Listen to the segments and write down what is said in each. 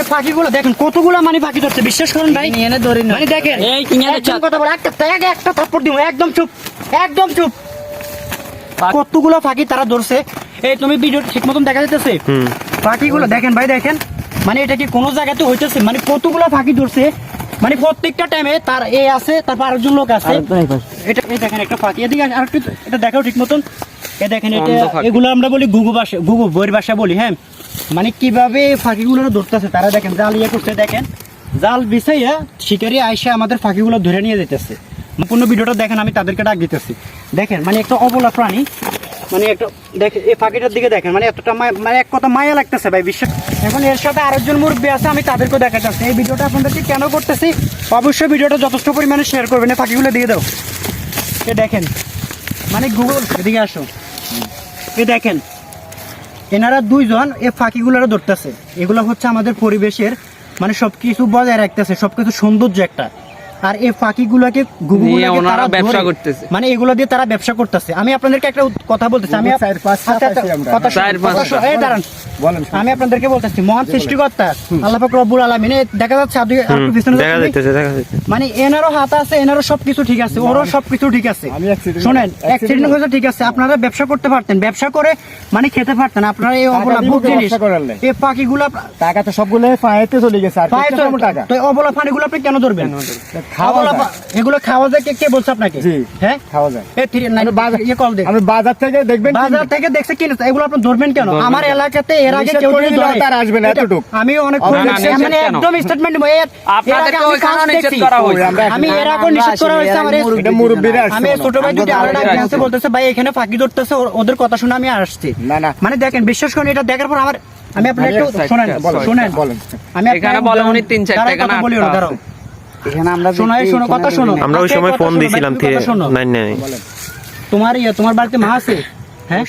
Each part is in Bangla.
এই পাখিগুলো দেখেন কতগুলো মানে পাখি ধরছে বিশ্বাস করুন ভাই? এনে ধরি মানে দেখেন এই কিনে এনে কথা বলে একটা এক একটা থাপ্পড় দিব একদম চুপ একদম চুপ। কতগুলো পাখি তারা ধরছে? এই তুমি ভিডিও ঠিক মতন দেখা যাইতেছে? পাখিগুলো দেখেন ভাই দেখেন। মানে এটা কি কোনো জায়গাতে হইতেছে? মানে কতগুলো পাখি ধরছে? মানে প্রত্যেকটা টাইমে তার এ আছে তারপর আরেকজন লোক আছে। এটা দেখেন একটা ফাঁকি এদিকে আর একটু এটা দেখাও ঠিক মতন। এ দেখেন এটা এগুলো আমরা বলি গুগু ভাষা গুগু বইয়ের ভাষা বলি হ্যাঁ? মানে কীভাবে ফাঁকিগুলো ধরতেছে তারা দেখেন জাল ইয়ে করছে দেখেন। জাল বিছাইয়া শিকারি আইসা আমাদের ফাঁকিগুলো ধরে নিয়ে যেতেছে। সম্পূর্ণ ভিডিওটা দেখেন আমি তাদেরকে ডাক দিতেছি। দেখেন মানে একটা অবলা প্রাণী মানে একটা দেখেন এই ফাঁকিটার দিকে দেখেন মানে এতটা মানে এক কথা মায়া লাগতেছে ভাই বিশ্বাস। এখন এর সাথে আরেকজন মুরব্বী আছে আমি তাদেরকে দেখা যাচ্ছে এই ভিডিওটা আপনাদেরকে কেন করতেছি? অবশ্যই ভিডিওটা যথেষ্ট পরিমাণে শেয়ার করবেন এই ফাঁকিগুলো দিয়ে দাও। এ দেখেন মানে গুগল এদিকে আসো। এ দেখেন এনারা দুইজন এ ফাঁকিগুলোরা ধরতেছে। এগুলো হচ্ছে আমাদের পরিবেশের মানে সবকিছু বজায় রাখতেছে সবকিছু সৌন্দর্য একটা। আর এই ফাঁকিগুলোকে তারা ব্যবসা করতেছে। মানে এগুলো দিয়ে তারা ব্যবসা করতেছে। আমি আপনাদেরকে একটা কথা বলতেছি। আমি চার। কথা এই দাঁড়ান। আমি আপনাদেরকে বলতেছি মহান সৃষ্টিকর্তা আল্লাহ পাক রব্বুল আলামিন। দেখা যাচ্ছে আপনি একটু পিছনে দেখা। যাইতেছে দেখা যাইতেছে। মানে এনারও হাত আছে এনারও সবকিছু ঠিক আছে ওরও সবকিছু ঠিক আছে। শোনেন অ্যাক্সিডেন্ট হয়েছে ঠিক আছে আপনারা ব্যবসা করতে পারতেন। ব্যবসা করে মানে খেতে পারতেন আপনারা এই অবলা জিনিস। এই পাখিগুলো টাকা তো সবগুলো ফায়াতে চলে গেছে আর পায়ে পাবো টাকা? তো অবলা পানিগুলো আপনি কেন ধরবেন? খাওয়া এগুলো খাওয়া যায় কে- কে বলছে আপনাকে? হ্যাঁ? খাওয়া যায়। এই বাজার- ইয়ে কল দেন আমি বাজার থেকে দেখবেন বাজার থেকে দেখছে কি এগুলো আপনি ধরবেন কেন? আমার এলাকাতে এর আগে কেউ তার আসবে না, এতটুক। আমি অনেক মানে একদম স্টেটমেন্ট এর আগে আমি কাজ নিষেধ দেখছি। আমি এর আগে নিষেধ করা হয়েছে আমার এটা মুরব্বীরা আসছে আমি ছোট ভাই দুটি আলাদা গ্যাসে বলতেছে ভাই এখানে ফাঁকি ধরতেছে ওদের কথা শুনে আমি আসছি। না, না। মানে দেখেন বিশ্বাস করেন এটা দেখার পর আমার আমি আপনার একটু শোনেন বলেন, শোনেন। বলেন। আমি এখানে এক বলে উনি তিন চার টাকা কথা না বলিও না, দাঁড়াও। এখানে আমরা শোনো শোনো কথা শোনো। আমরা ওই সময় ফোন নাই। তোমার ইয়ে তোমার বাড়িতে মা আছে? হ্যাঁ?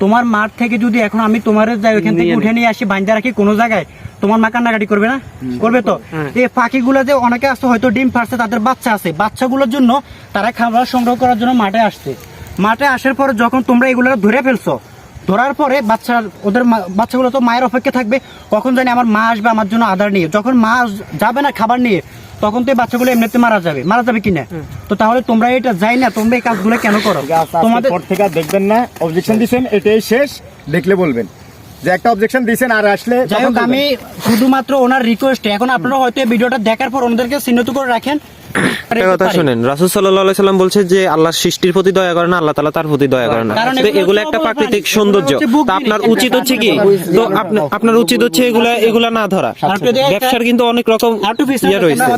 তোমার মাঠ থেকে যদি এখন আমি তোমার যাই ওইখান থেকে উঠে নিয়ে আসি বাঞ্জা রাখি কোনো জায়গায় তোমার মা কান্নাকাটি করবে না? করবে তো? এই পাখিগুলো যে অনেকে আসছে হয়তো ডিম ফাটছে তাদের বাচ্চা আছে। বাচ্চাগুলোর জন্য তারা খাবার সংগ্রহ করার জন্য মাঠে আসছে। মাঠে আসার পরে যখন তোমরা এগুলো ধরে ফেলছো ধরার পরে বাচ্চা ওদের মা- বাচ্চাগুলো তো মায়ের অপেক্ষা থাকবে কখন জানি আমার মা আসবে আমার জন্য আধার নিয়ে। যখন মা যাবে না খাবার নিয়ে তখন তো এই বাচ্চাগুলো এমনিতে মারা যাবে। মারা যাবে কিনা? তো তাহলে তোমরা এটা যাই না তোমরা এই কাজগুলো কেন করো? তোমাদের পর থেকে দেখবেন না অবজেকশন দিছেন এটাই শেষ দেখলে বলবেন। যে একটা অবজেকশন দিয়েছেন আর আসলে যাই হোক আমি শুধুমাত্র ওনার রিকোয়েস্ট এখন আপনারা হয়তো এই ভিডিওটা দেখার পর ওনাদেরকে চিহ্নিত করে রাখেন কথা শুনেন রাসুল সাল্লাহ সাল্লাম বলছে যে আল্লাহ সৃষ্টির প্রতি দয়া করে না আল্লাহ তালা তার প্রতি দয়া করে না। তো এগুলো একটা প্রাকৃতিক সৌন্দর্য। তো আপনার উচিত হচ্ছে কি? তো আপনার উচিত হচ্ছে এগুলা এগুলা না ধরা। ব্যবসার কিন্তু অনেক রকম ইয়ে রয়েছে।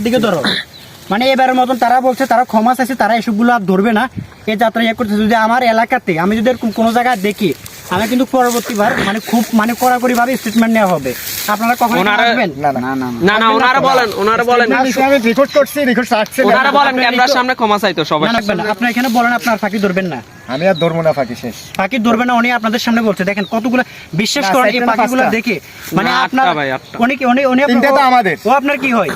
মানে এবারের মতন তারা বলছে তারা ক্ষমা চাইছে তারা এসবগুলো আর ধরবে না। এই যাত্রা ইয়ে করতেছে যদি আমার এলাকাতে আমি যদি এরকম কোনো জায়গায় দেখি আমি কিন্তু পরবর্তীবার মানে খুব মানে কড়াকড়ি ভাবে স্টেটমেন্ট নেওয়া হবে। আপনারা কখন আসবেন না না। না না না। ওনারা বলেন ওনারা বলেন। আমি রেকর্ড করছি রেকর্ড আসছে ওনারা বলেন ক্যামেরার সামনে ক্ষমা চাইতো সবাই। না না আপনি এখানে বলেন আপনার ফাঁকি ধরবেন না। আমি আর ধর্ম না ফাঁকি শেষ। পাখি ধরবে না উনি আপনাদের সামনে বলছে। দেখেন কতগুলো বিশ্বাস করেন এই পাখিগুলো দেখে। মানে আপনার আটটা ভাই, আটটা। উনি কি উনি উনি আপনার- তো আমাদের। ও আপনার কি হয়।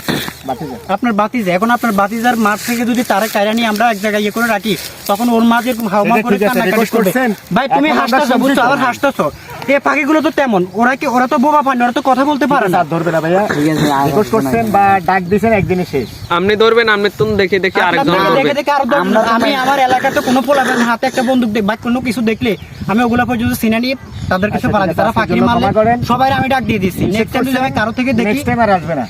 আপনার বাতিজা। এখন আপনার বাতিজার মাঠ থেকে যদি তারা কায়রা নিয়ে আমরা এক জায়গায় ইয়ে করে রাখি তখন ওর মা হাওমা করে কান্নাকাটি করবে। ভাই তুমি হাসতেছো বুঝছ? আবার হাসতেছো। এই পাখিগুলো তো তেমন। ওরা কি ওরা তো বোবা পানি ওরা তো কথা বলতে পারে না। ধরবে না ভাইয়া। রেকর্ড করছেন বা ডাক দিছেন একদিনে শেষ। আপনি ধরবেন আপনি তুমি দেখে দেখে আরেকজন ধরবে। দেখে দেখে আরও আমি আমার এলাকাতে কোনো পোলাবেন হাতে একটা বন্দুক দেখ বা কোনো কিছু দেখলে আমি ওগুলা পর্যন্ত সিনে নিয়ে তাদের কাছে আচ্ছা, পালা তারা ফাঁকি মারলে সবাই আমি ডাক দিয়ে দিচ্ছি নেক্সট টাইম যদি আমি কারও থেকে দেখি নেক্সট টাইম আর আসবে না।